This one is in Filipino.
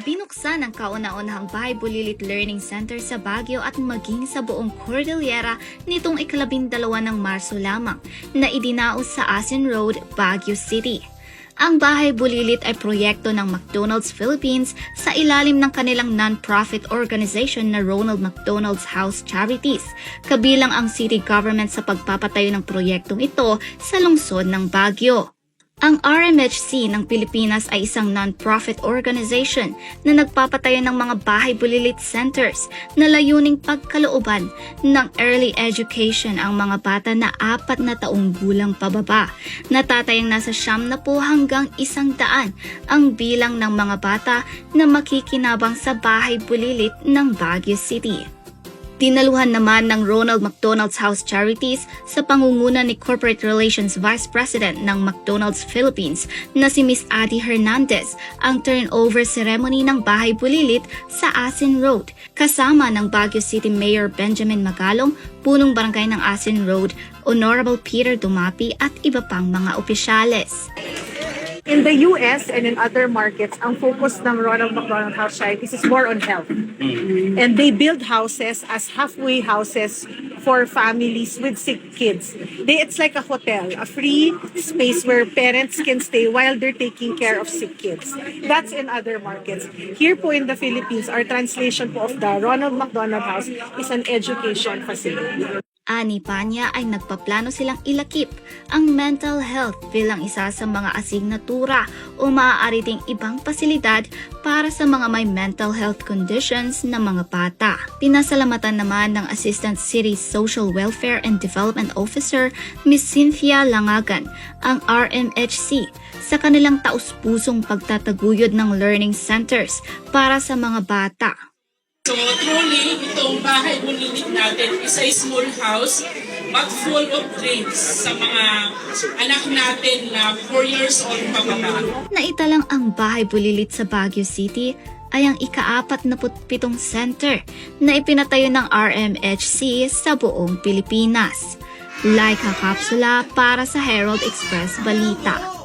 Binuksan ang kauna-unahang Bahay Bulilit Learning Center sa Baguio at maging sa buong Cordillera nitong ikalabindalawa ng Marso lamang na idinaos sa Asin Road, Baguio City. Ang Bahay Bulilit ay proyekto ng McDonald's Philippines sa ilalim ng kanilang non-profit organization na Ronald McDonald's House Charities, kabilang ang city government sa pagpapatayo ng proyektong ito sa lungsod ng Baguio. Ang RMHC ng Pilipinas ay isang non-profit organization na nagpapatayo ng mga bahay bulilit centers na layuning pagkalooban ng early education ang mga bata na apat na taong gulang pababa. Natatayang nasa siyam na po hanggang isang daan ang bilang ng mga bata na makikinabang sa bahay bulilit ng Baguio City. Dinaluhan naman ng Ronald McDonald's House Charities sa pangunguna ni Corporate Relations Vice President ng McDonald's Philippines na si Miss Adi Hernandez ang turnover ceremony ng Bahay Bulilit sa Asin Road kasama ng Baguio City Mayor Benjamin Magalong, punong barangay ng Asin Road, Honorable Peter Dumapi at iba pang mga opisyales. In the US and in other markets, ang focus ng Ronald McDonald House Charities is more on health. And they build houses as halfway houses for families with sick kids. They, it's like a hotel, a free space where parents can stay while they're taking care of sick kids. That's in other markets. Here po in the Philippines, our translation po of the Ronald McDonald House is an education facility. Ani pa niya ay nagpaplano silang ilakip ang mental health bilang isa sa mga asignatura o maaari ding ibang pasilidad para sa mga may mental health conditions na mga bata. Pinasalamatan naman ng Assistant City Social Welfare and Development Officer Miss Cynthia Langagan ang RMHC sa kanilang taus-pusong pagtataguyod ng learning centers para sa mga bata. So truly, itong bahay bulilit natin is a small house but full of dreams sa mga anak natin na 4 years old pababa. Naitalang ang bahay bulilit sa Baguio City ay ang ika-apat na pitong center na ipinatayo ng RMHC sa buong Pilipinas. Laika Kapsula para sa Herald Express Balita.